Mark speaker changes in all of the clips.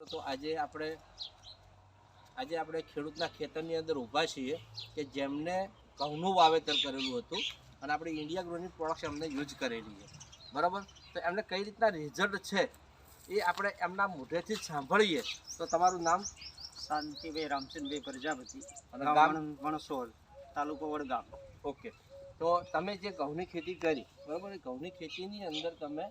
Speaker 1: તો આજે આપણે આજે આપણે ખેડૂતના ખેતરની અંદર ઊભા છીએ કે જેમને ઘઉંનું વાવેતર કરેલું હતું અને આપણે ઇન્ડિયા ગ્રોની પ્રોડક્ટ એમને યુઝ કરેલી છે. બરાબર? તો એમને કઈ રીતના રિઝલ્ટ છે એ આપણે એમના મોઢેથી સાંભળીએ. તો તમારું નામ?
Speaker 2: શાંતિભાઈ રામચંદ્રભાઈ પ્રજાપતિ
Speaker 1: અને
Speaker 2: ગામ વણસોલ તાલુકો વડગામ.
Speaker 1: ઓકે. તો તમે જે ઘઉંની ખેતી કરી બરાબર? એ ઘઉંની ખેતીની અંદર તમે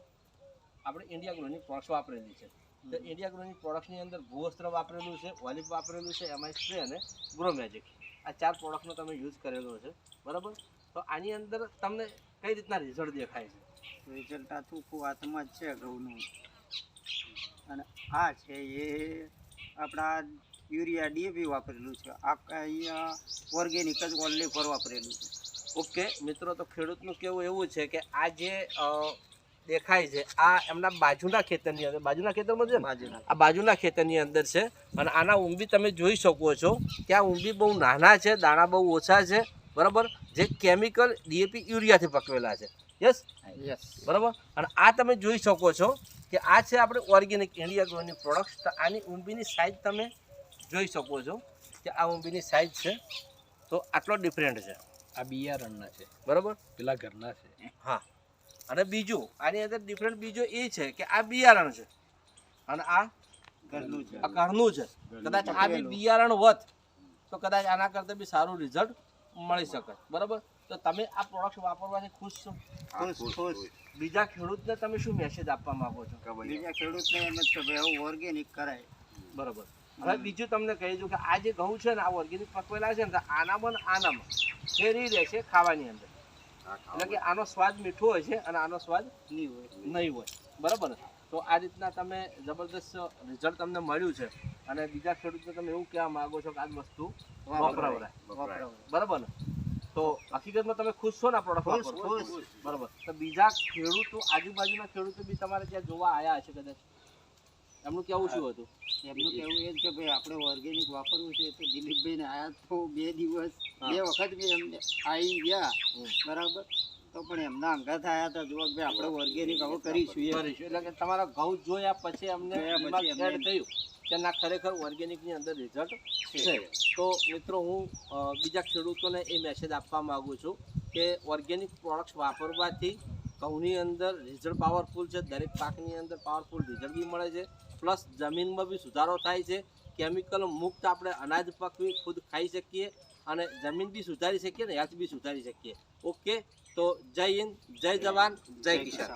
Speaker 1: આપણે ઇન્ડિયા ગ્રોની પ્રોડક્ટ વાપરેલી છે. તો ઇન્ડિયા ગ્રોની પ્રોડક્ટની અંદર ભૂવસ્ત્ર વાપરેલું છે ઓલિવ વાપરેલું છે એમઆઈ સ્પ્રે અને ગ્રો મેજિક આ ચાર પ્રોડક્ટનો તમે યુઝ કરેલો છે બરાબર? તો આની અંદર તમને કઈ રીતના રિઝલ્ટ દેખાય છે?
Speaker 2: રિઝલ્ટ આ ટૂંકું હાથમાં જ છે ઘઉંનું અને આ છે એ આપણા યુરિયા ડીએપી વાપરેલું છે. આ અહીંયા ઓર્ગેનિક જ ઓનલી ફોર વાપરેલું છે.
Speaker 1: ઓકે મિત્રો તો ખેડૂતનું કેવું એવું છે કે આ જે દેખાય છે. આ એમના બાજુના ખેતરની અંદર બાજુના ખેતરમાં છે
Speaker 2: બાજુના.
Speaker 1: આ બાજુના ખેતરની અંદર છે અને આના ઊંબી તમે જોઈ શકો છો કે આ ઊંબી બહુ નાના છે દાણા બહુ ઓછા છે બરાબર? જે કેમિકલ ડીએપી યુરિયાથી પકવેલા છે. યસ?
Speaker 2: યસ.
Speaker 1: બરાબર? અને આ તમે જોઈ શકો છો કે આ છે આપણે ઓર્ગેનિક ઇન્ડિયા ગ્રોની પ્રોડક્ટ. તો આની ઊંબીની સાઇઝ તમે જોઈ શકો છો કે આ ઊંબીની સાઇઝ છે. તો આટલો ડિફરન્ટ છે.
Speaker 3: આ બિયારણના છે.
Speaker 1: બરાબર?
Speaker 3: પેલા ઘરના છે.
Speaker 1: હા. અને બીજું આની અંદર ડિફરન્ટ બીજો એ છે કે આ બિયારણ છે. અને આ
Speaker 2: ઘરનું છે.
Speaker 1: આ ઘરનું છે. કદાચ આ બી બિયારણ વધ તો કદાચ આના કરતાં બી સારું રિઝલ્ટ મળી શકે. બરાબર? તો તમે આ પ્રોડક્ટ વાપરવાથી ખુશ છો?
Speaker 2: ખુશ
Speaker 1: બીજા ખેડૂતને તમે શું મેસેજ આપવા માંગો છો?
Speaker 2: બીજા ખેડૂતને એમ જ કે આવું ઓર્ગેનિક કરાય.
Speaker 1: બરાબર. હવે બીજું તમને કહી દઉં કે આ જે ઘઉં છે ને આ ઓર્ગેનિક પકવેલા છે ને આનામાં ને આનામાં ફેરી રહેશે ખાવાની અંદર. એટલે કે આનો સ્વાદ મીઠો હોય છે અને આનો સ્વાદ
Speaker 2: નહીં હોય.
Speaker 1: નહીં હોય. બરાબર? તો આ રીતના તમે જબરદસ્ત રિઝલ્ટ તમને મળ્યું છે. અને બીજા ખેડૂતને તમે એવું કહેવા માગો છો કે આ વસ્તુ વપરાવરાય.
Speaker 2: વપરાય.
Speaker 1: બરાબર? ને તો હકીકતમાં તમે ખુશ છો ને પ્રોડક્ટ બરાબર. તો બીજા ખેડૂતો આજુબાજુના ખેડૂતો બી તમારે ત્યાં જોવા આવ્યા હશે કદાચ? એમનું કેવું શું હતું?
Speaker 2: એમનું કહેવું એ જ કે ભાઈ આપણે ઓર્ગેનિક વાપરવું છે તો દિલીપભાઈને આયા તો બે દિવસ. બે વખત બી એમને આવી ગયા બરાબર? તો પણ એમના અંગત આયા હતા જુઓ ભાઈ આપણે ઓર્ગેનિક હવે કરીશું
Speaker 1: કરીશું એટલે કે તમારા ઘઉં જોયા પછી અમને થયું કે ના ખરેખર ઓર્ગેનિકની અંદર રિઝલ્ટ છે. તો મિત્રો હું બીજા ખેડૂતોને એ મેસેજ આપવા માગું છું કે ઓર્ગેનિક પ્રોડક્ટ્સ વાપરવાથી ઘઉંની અંદર રિઝલ્ટ પાવરફુલ છે દરેક પાકની અંદર પાવરફુલ રિઝલ્ટ બી મળે છે. પ્લસ જમીનમાં બી સુધારો થાય છે. કેમિકલ મુક્ત આપણે અનાજ પકવી, ખુદ ખાઈ શકીએ અને જમીન બી સુધારી શકીએ ને હેલ્થ બી સુધારી શકીએ. ઓકે? તો જય હિન્દ, જય જવાન, જય કિસાન.